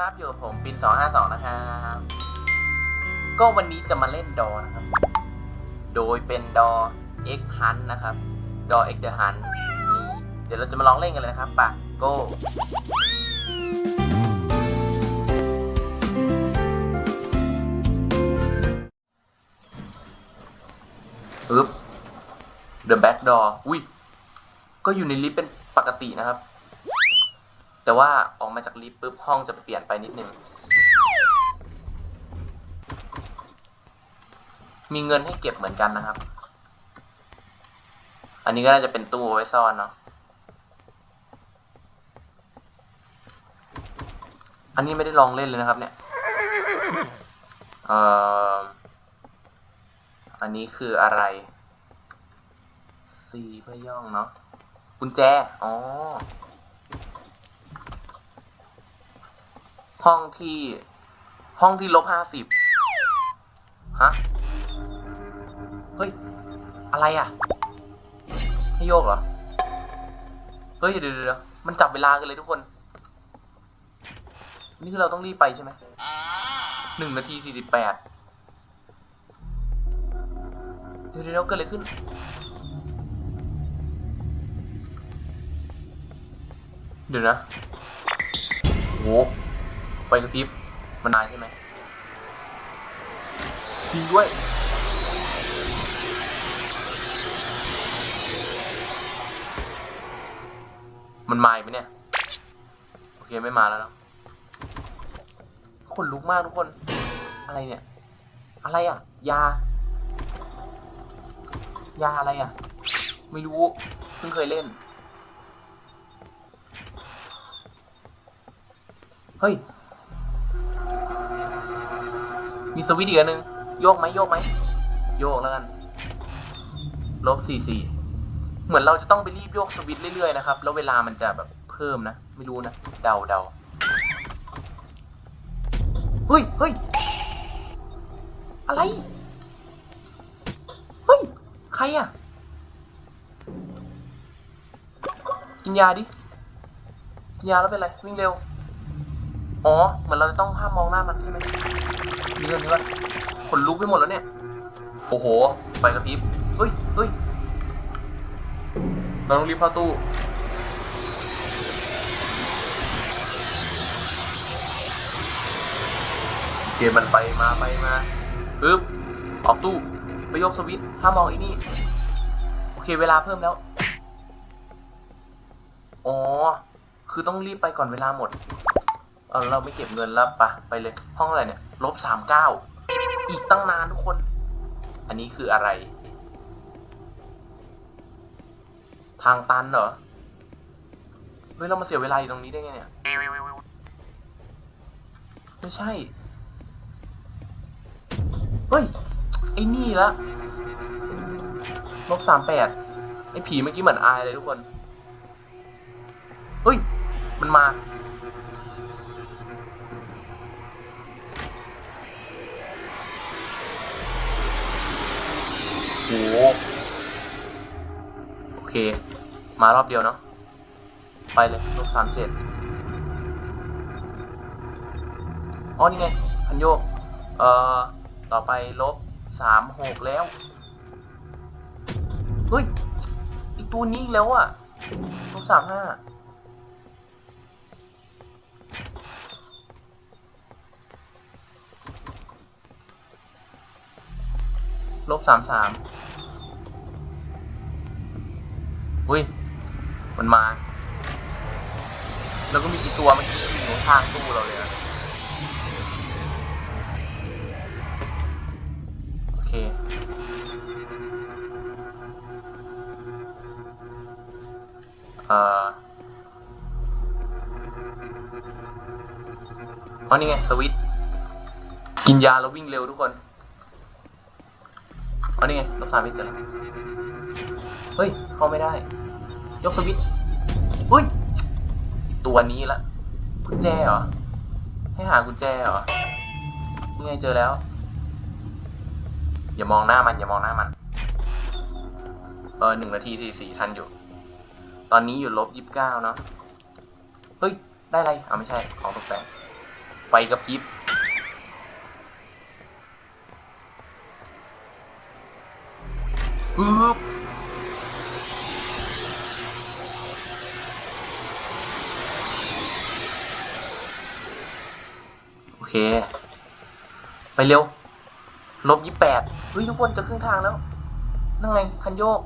ครับอยู่กับผมปิน252 นะครับก็วันนี้จะมาเล่นดอนะครับ โดยเป็นดอ X Hunt นะครับ ดอ X The Hunt นี่เดี๋ยวเราจะมาลองเล่นกันเลยนะครับปะ go อึ๊บ The back door อุ้ย ก็อยู่ในลิฟต์เป็นปกตินะครับ แต่ว่าออกมาจากลิฟต์ปุ๊บห้องจะเปลี่ยนไปนิดนึง มีเงินให้เก็บเหมือนกันนะครับ อันนี้ก็น่าจะเป็นตู้ไว้ซ่อนเนาะ อันนี้ไม่ได้ลองเล่นเลยนะครับ เนี่ยเอ่ออันนี้คืออะไรซีเพื่อย่องเนาะกุญแจ อ๋อ ห้องที่ ห้องที่ลบห้าสิบฮะ เฮ้ย อะไรอะ ให้โยกเหรอ เฮ้ยเดี๋ยวเดี๋ยวเดี๋ยวมันจับเวลากันเลยทุกคน นี่คือเราต้องรีบไปใช่ไหมหนึ่งนาทีสี่สิบแปดเดี๋ยวเดี๋ยวเดี๋ยวเกิดอะไรขึ้น เดี๋ยวนะโห ไฟกระพริบมันนานใช่ไหมจริงด้วยมันมาอีกไหมเนี่ย โอเคไม่มาแล้วนะคนลุกมากทุกคน อะไรเนี่ย อะไรอะ ยา ยาอะไรอะ ไม่รู้ เพิ่งเคยเล่น เฮ้ย มีสวิตช์อีกอันหนึ่งโยกไหมโยกไหมโยกแล้วกันลบสี่สี่เหมือนเราจะต้องไปรีบโยกสวิตช์เรื่อยๆนะครับ แล้วเวลามันจะแบบเพิ่มนะ ไม่รู้นะเดาเดาเฮ้ยเฮ้ยอะไรเฮ้ยใครอะ กินยาดิ กินยาแล้วเป็นไร วิ่งเร็ว อ๋อ เหมือนเราจะต้องห้ามมองหน้ามันใช่ไหมมีเรื่องนี้วะขนลุกไปหมดแล้วเนี่ย โอ้โหไฟกระพริบเฮ้ยเฮ้ยเราต้องรีบเข้าตู้ เกมมันไปมาไปมาปึ๊บ ออกตู้ ไปยกสวิตห้ามมองอีนี่ โอเค เวลาเพิ่มแล้ว อ๋อ คือต้องรีบไปก่อนเวลาหมด เออเราไม่เก็บเงินแล้วปะไปเลย ห้องอะไรเนี่ยลบสามเก้าอีกตั้งนานทุกคน อันนี้คืออะไร ทางตันเหรอ เฮ้ย เรามาเสียเวลาอยู่ตรงนี้ได้ไงเนี่ย ไม่ใช่ เฮ้ย ไอ้นี่ละลบสามแปดไอ้ผีเมื่อกี้เหมือนอายเลยทุกคน เฮ้ย มันมา หโอเค มารอบเดียวเนาะ ไปเลยลบสามเจ็ดอ๋อนี่ไงพันโยก เอ่อ ต่อไปลบสามหกแล้ว เฮ้ย อีกตัวนี้อีกแล้วอะลบสามห้าลบสามสาม อุ้ย มันมา แล้วก็มีกี่ตัวเมื่อกี้ที่อยู่ข้างตู้เราเลยอะโอเค เอ่ออ๋อนี่ไง สวิตช์กินยาแล้ววิ่งเร็วทุกคนอ๋อนี่ไงลบสามวิเสร็จแล้วเฮ้ย เข้าไม่ได้ ยกสวิตช์เฮ้ย ตัวนี้ละกุญแจเหรอ ให้หากุญแจเหรอนี่ไงเจอแล้ว อย่ามองหน้ามัน อย่ามองหน้ามัน เออหนึ่งนาทีสี่สี่ทันอยู่ ตอนนี้อยู่ลบยี่สิบเก้าเนาะ เฮ้ย ได้อะไรอ่าไม่ใช่ ของตกแต่งไฟกระพริบปึ๊บ เค ไปเร็ว ลบยี่แปดเฮ้ยทุกคนจะครึ่งทางแล้ว นั่งไงคันโยก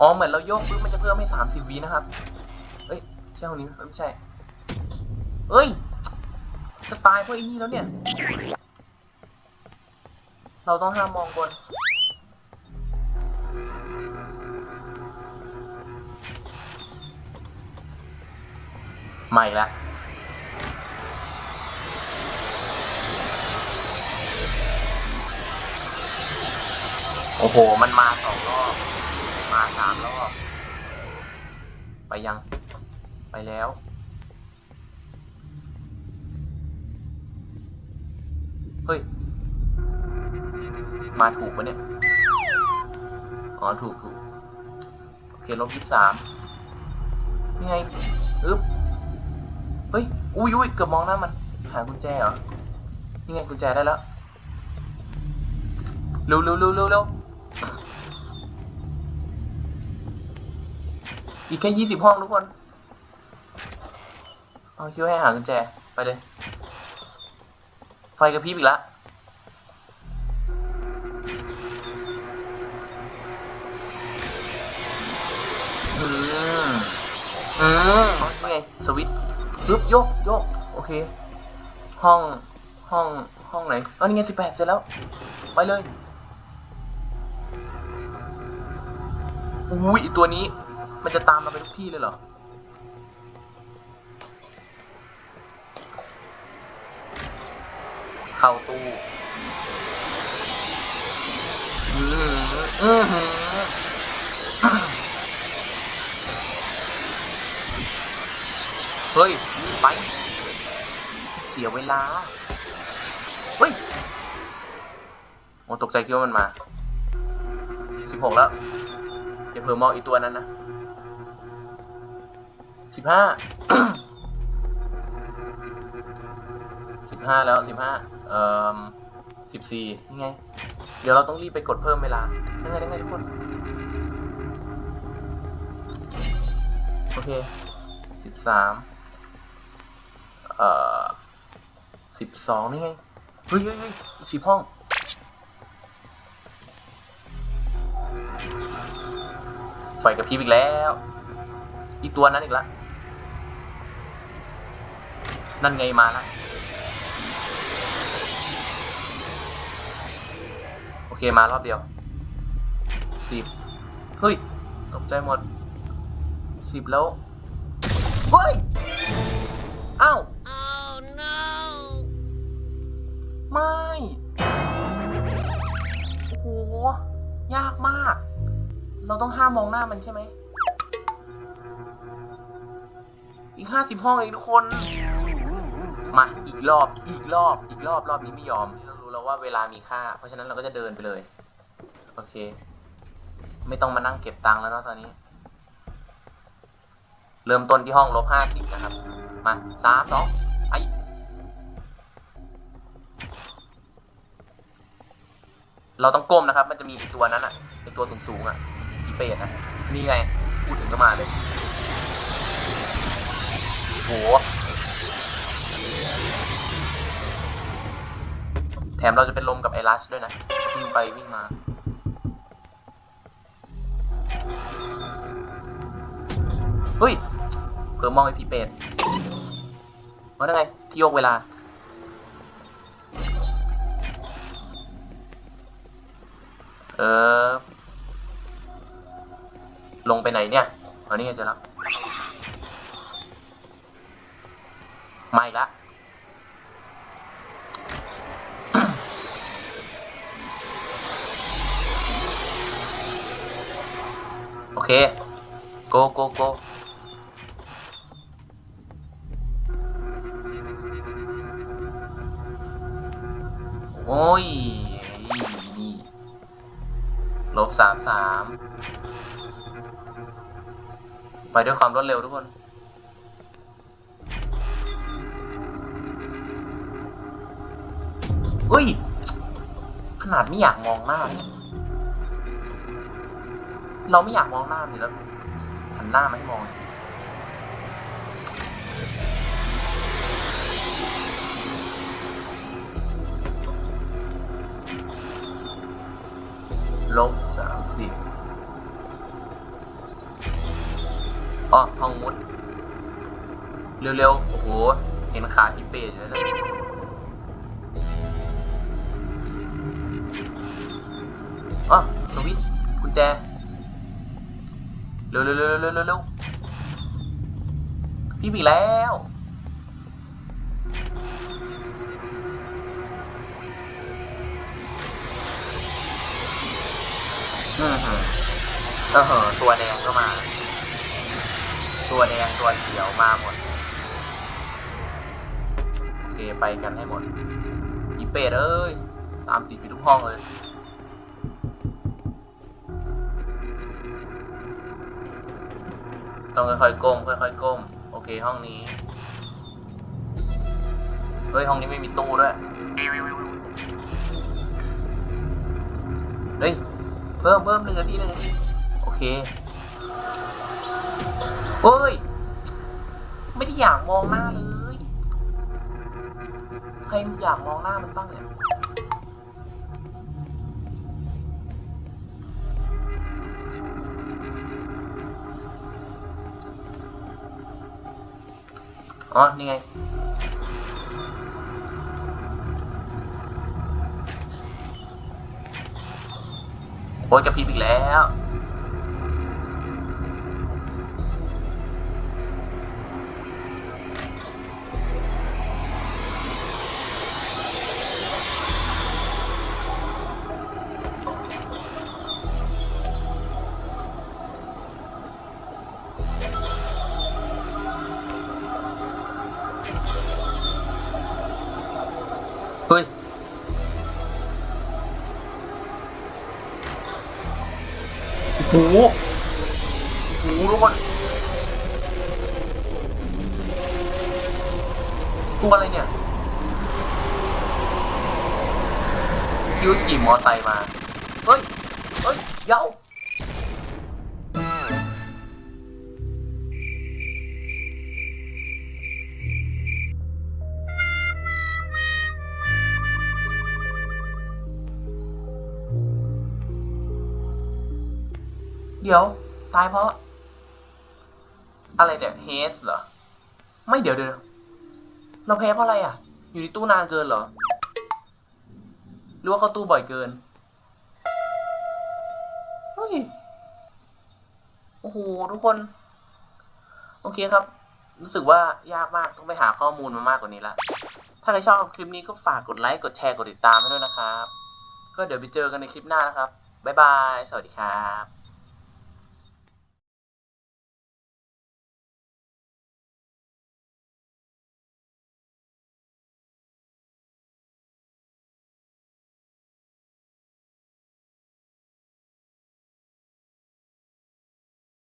อ๋อ เหมือนเราโยกปุ๊บมันจะเพิ่มให้สามสิบวินะครับ เอ้ยใช่คนนี้ไหมเอ้ไม่ใช่ เอ้ย จะตายเพราะไอ้นี่แล้วเนี่ย เราต้องห้ามมองบนใหม่ละ โอ้โห มันมาสองรอบ มาสามรอบ ไปยัง ไปแล้ว เฮ้ย มาถูกปะเนี่ย อ๋อ ถูกถูกโอเคลบยี่สามนี่ไงอึ๊บ เฮ้ย อุ้ยอุ้ยเกือบมองหน้ามัน หากุญแจเหรอ นี่ไงกุญแจได้แล้ว เร็วเร็วเร็วเร็วเร็ว อีกแค่ยี่สิบห้องทุกคน เอาคิดว่าให้หากุญแจ ไปเลย ไฟกระพริบอีกละอืมอืมนี่ไงสวิตช์ปึ๊บโยกโยกโอเค ห้องห้องห้องไหนอ๋อนี่ไงสิบแปดเจอแล้ว ไปเลยอุ้ยไอ้ตัวนี้ มันจะตามเราไปทุกที่เลยเหรอ เข้าตู้อือหือเฮ้ย ไป เสียเวลา เฮ้ย โอ้ตกใจคิดว่ามันมา สิบหกแล้วอย่าเพิ่มมองอีตัวนั้นนะ สิบห้าสิบห้าแล้วสิบห้าเอ่อสิบสี่นี่ไง เดี๋ยวเราต้องรีบไปกดเพิ่มเวลาได้ไงได้ไงทุกคนโอเคสิบสามเอ่อสิบสองนี่ไงเฮ้ยเฮ้ยเฮ้ยอีกสิบห้องไฟกับพริบอีกแล้ว อีกตัวนั้นอีกและ นั่นไงมาละโอเคมารอบเดียวสิบเฮ้ยตกใจหมดสิบแล้ว เฮ้ย อ้าว Oh no! ไม่ โอ้โห ยากมาก เราต้องห้ามมองหน้ามันใช่ไหม อีกห้าสิบห้องเองทุกคน มาอีกรอบอีกรอบอีกรอบรอบนี้ไม่ยอมเรารู้แล้วว่าเวลามีค่า เพราะฉะนั้นเราก็จะเดินไปเลย โอเค ไม่ต้องมานั่งเก็บตังค์แล้วเนาะตอนนี้ เริ่มต้นที่ห้องลบห้าสิบนะครับ มาสามสองไปเราต้องก้มนะครับ มันจะมีอ้ตัวนั้นอะไอตัวสูงๆอะอีเป็ดนะนี่ไงพูดถึงก็มาเลยโห แถมเราจะเป็นลมกับไอรัชด้วยนะ วิ่งไปวิ่งมา เฮ้ยเพิ่มมองไอพีเป็ดว่าได้ไง ที่โยกเวลา เออ ลงไปไหนเนี่ยเอานี่ไงเจอแล้วไม่ละ เคโกโกโกโอ้ยลบสามสามไปด้วยความรวดเร็วทุกคนอุ้ย ขนาดไม่อยากมองหน้าเนี่ย เราไม่อยากมองหน้าเลยแล้วหันหน้ามาให้มองลบสามสิบอ๋อห้องมุด เร็วๆ โอ้โห เห็นขาพี่เป้อยู่แล้วนะอ๋อสวิตกุญแจ เร็วๆเร็วๆเร็วๆเร็วๆพี่มีแล้วอือหือเออเหอะตัวแดงก็มา ตัวแดงตัวเขียวมาหมดโอเคไปกันให้หมดอีเป็ดเอ้ยตามติดไปทุกห้องเลย ต้องค่อยๆก้มค่อยๆก้ม โอเคห้องนี้ เฮ้ยห้องนี้ไม่มีตู้ด้วย เฮ้ยเพิ่มเพิ่มหนึ่งนาทีหนึ่งโอเคเฮ้ย ไม่ได้อยากมองหน้าเลย ใครอยากมองหน้ามันบ้างเนี่ย อ๋อ นี่ไง โอ้ยกระพริบอีกแล้ว หโอ้โหทุกคนตัวอะไรเนี่ยคิวขี่มอไซค์มา เฮ้ย เฮ้ย เย้า เดี๋ยว ตายเพราะ อะไรเนี่ยเฮสเหรอ ไม่เดี๋ยวเดี๋ยวเราแพ้เพราะอะไรอะ อยู่ในตู้นานเกินเหรอ หรือว่าเขาตู้บ่อยเกินเฮ้ยโอ้โหทุกคน โอเคครับ รู้สึกว่ายากมากต้องไปหาข้อมูลมามากกว่านี้ละถ้าใครชอบคลิปนี้ก็ฝากกดไลค์กดแชร์กดติดตามให้ด้วยนะครับ ก็เดี๋ยวไปเจอกันในคลิปหน้านะครับ บ๊ายบาย สวัสดีครับ